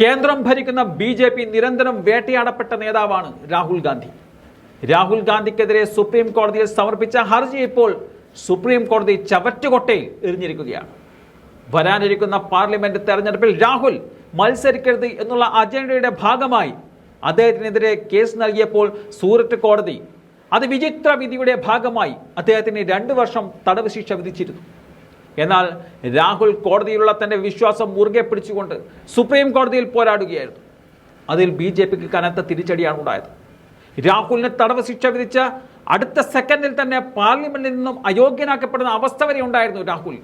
കേന്ദ്രം ഭരിക്കുന്ന B J P നിരന്തരം വേട്ടയാടപ്പെട്ട നേതാവാണ് രാഹുൽ ഗാന്ധി. രാഹുൽ ഗാന്ധിക്കെതിരെ സുപ്രീം കോടതിയിൽ സമർപ്പിച്ച ഹർജി ഇപ്പോൾ സുപ്രീം കോടതി ചവറ്റുകൊട്ടയിൽ എറിഞ്ഞിരിക്കുകയാണ്. വരാനിരിക്കുന്ന പാർലമെന്റ് തെരഞ്ഞെടുപ്പിൽ രാഹുൽ മത്സരിക്കരുത് എന്നുള്ള അജണ്ടയുടെ ഭാഗമായി അദ്ദേഹത്തിനെതിരെ കേസ് നൽകിയപ്പോൾ സൂററ്റ് കോടതി അത് വിചിത്ര വിധിയുടെ ഭാഗമായി അദ്ദേഹത്തിന് രണ്ടു വർഷം തടവ് ശിക്ഷ വിധിച്ചിരുന്നു. എന്നാൽ രാഹുൽ കോടതിയിലുള്ള തന്റെ വിശ്വാസം മുറുകെ പിടിച്ചുകൊണ്ട് സുപ്രീം കോടതിയിൽ പോരാടുകയായിരുന്നു. അതിൽ ബി ജെ പിക്ക് കനത്ത തിരിച്ചടിയാണ് ഉണ്ടായത്. രാഹുലിന് തടവ് ശിക്ഷ വിധിച്ച അടുത്ത സെക്കൻഡിൽ തന്നെ പാർലമെന്റിൽ നിന്നും അയോഗ്യനാക്കപ്പെടുന്ന അവസ്ഥ വരെ ഉണ്ടായിരുന്നു രാഹുൽ.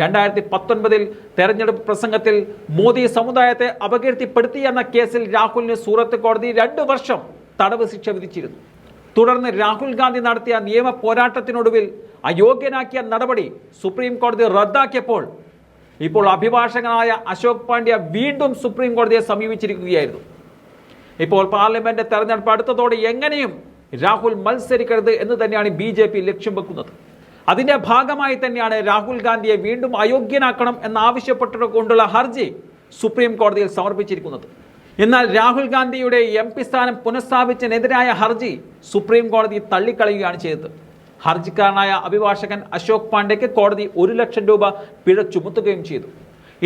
രണ്ടായിരത്തി പത്തൊൻപതിൽ തെരഞ്ഞെടുപ്പ് പ്രസംഗത്തിൽ മോദി സമുദായത്തെ അപകീർത്തിപ്പെടുത്തി എന്ന കേസിൽ രാഹുലിന് സൂറത്ത് കോടതി രണ്ട് വർഷം തടവ് ശിക്ഷ വിധിച്ചിരുന്നു. തുടർന്ന് രാഹുൽ ഗാന്ധി നടത്തിയ നിയമ പോരാട്ടത്തിനൊടുവിൽ അയോഗ്യനാക്കിയ നടപടി സുപ്രീം കോടതി റദ്ദാക്കിയപ്പോൾ ഇപ്പോൾ അഭിഭാഷകനായ അശോക് പാണ്ഡ്യ വീണ്ടും സുപ്രീം കോടതിയെ സമീപിച്ചിരിക്കുകയായിരുന്നു. ഇപ്പോൾ പാർലമെന്റ് തെരഞ്ഞെടുപ്പ് അടുത്തതോടെ എങ്ങനെയും രാഹുൽ മത്സരിക്കരുത് എന്ന് തന്നെയാണ് ബി ജെ പി ലക്ഷ്യം വെക്കുന്നത്. അതിന്റെ ഭാഗമായി തന്നെയാണ് രാഹുൽ ഗാന്ധിയെ വീണ്ടും അയോഗ്യനാക്കണം എന്നാവശ്യപ്പെട്ടുകൊണ്ടുള്ള ഹർജി സുപ്രീം കോടതിയിൽ സമർപ്പിച്ചിരിക്കുന്നത്. എന്നാൽ രാഹുൽ ഗാന്ധിയുടെ എം പി സ്ഥാനം പുനഃസ്ഥാപിച്ചതിനെതിരായ ഹർജി സുപ്രീം കോടതി തള്ളിക്കളയുകയാണ് ചെയ്തത്. ഹർജിക്കാരനായ അഭിഭാഷകൻ അശോക് പാണ്ഡെക്ക് കോടതി ഒരു ലക്ഷം രൂപ പിഴ ചുമത്തുകയും ചെയ്തു.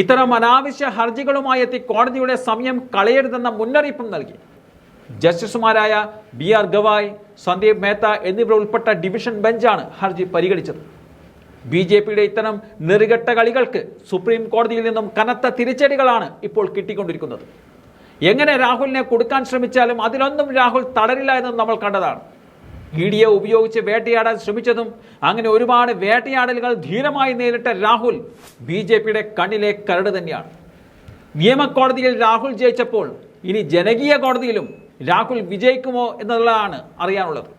ഇത്തരം അനാവശ്യ ഹർജികളുമായി എത്തി കോടതിയുടെ സമയം കളയരുതെന്ന മുന്നറിയിപ്പും നൽകി. ജസ്റ്റിസുമാരായ ബി ആർ ഗവായ് സന്ദീപ് മേത്ത എന്നിവർ ഉൾപ്പെട്ട ഡിവിഷൻ ബെഞ്ചാണ് ഹർജി പരിഗണിച്ചത്. ബി ജെ പിയുടെ ഇത്തരം നെറുകെട്ട കളികൾക്ക് സുപ്രീം കോടതിയിൽ നിന്നും കനത്ത തിരിച്ചടികളാണ് ഇപ്പോൾ കിട്ടിക്കൊണ്ടിരിക്കുന്നത്. എങ്ങനെ രാഹുലിനെ കൊടുക്കാൻ ശ്രമിച്ചാലും അതിലൊന്നും രാഹുൽ തളരില്ല എന്ന് നമ്മൾ കണ്ടതാണ്. ഇ ഉപയോഗിച്ച് വേട്ടയാടാൻ ശ്രമിച്ചതും അങ്ങനെ ഒരുപാട് വേട്ടയാടലുകൾ ധീരമായി നേരിട്ട രാഹുൽ ബി ജെ പിയുടെ കണ്ണിലെ കരട് തന്നെയാണ്. നിയമക്കോടതിയിൽ രാഹുൽ ജയിച്ചപ്പോൾ ഇനി ജനകീയ കോടതിയിലും രാഹുൽ വിജയിക്കുമോ എന്നുള്ളതാണ് അറിയാനുള്ളത്.